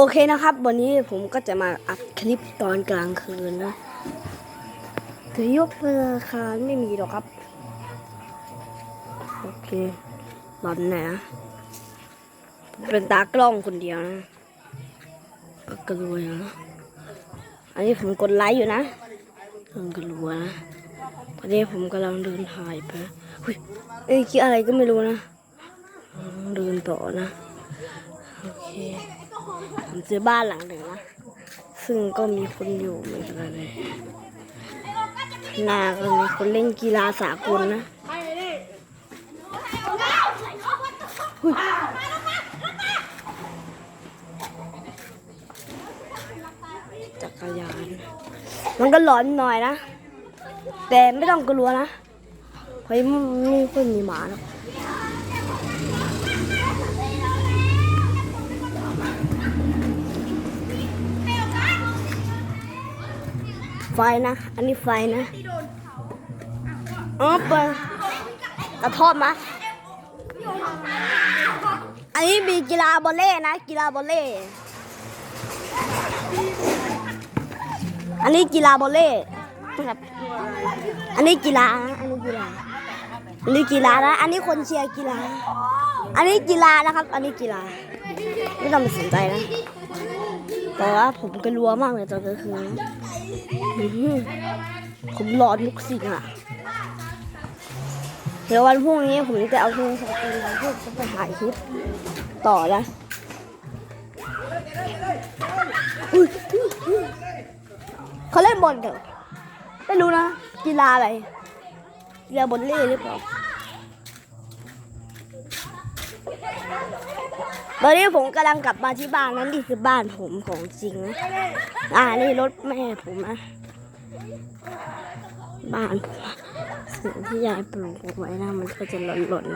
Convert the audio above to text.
โอเคนะครับ วันนี้ผมก็จะมาอัดคลิปตอนกลางคืนนะถือยกธนาคารไม่มีหรอกครับ โอเคหลอนนะเป็นตากล้องคนเดียวนะก็กลัวนะอันนี้ผมกดไลค์อยู่นะกลัวนะตอนนี้ผมกำลังเดินถ่ายไปอุ้ยเอ้ยคิดอะไรก็ไม่รู้นะเดินต่อนะ โอเคผมเจอบ้านหลังหนึ่งนะ ซึ่งก็มีคนอยู่เหมือนกันเลยนาก็มีคนเล่นกีฬาสากลนะจักรยาน มันก็หลอนหน่อยนะ แต่ไม่ต้องกลัวนะเพราะมันไม่ค่อยมีหมาหรอก ไฟนะ อันนี้ไฟนะอ๋อเปิดกระทบมะอันนี้มีกีฬาบอลเล่นะ กีฬาบอลเล่ อันนี้กีฬาบอลเล่นะครับ อันนี้กีฬานะอันนี้กีฬา อันนี้กีฬานะ อันนี้คนเชียร์กีฬา อันนี้กีฬานะครับ อันนี้กีฬา ไม่ต้องไปสนใจนะ แต่ว่าผมก็รัวมากเลยตอนกลางคืนอื้อหือผมรอทุกสิ่งอะ เดี๋ยววันพรุ่งนี้ผมจะเอาโทรศัพท์ไปเพื่อจะไปถ่ายคลิปต่อนะเขาเล่นบอลกันไม่รู้นะกีฬาอะไรกีฬาบอลเล่หรือเปล่า ตอนนี้ผมกำลังกลับมาที่บ้านนั้นนี่คือบ้านผมของจริงนะอ่านี่รถแม่ผมนะบ้านผมสิ่งที่ยายปลูกไว้นะมันก็จะหล่นๆ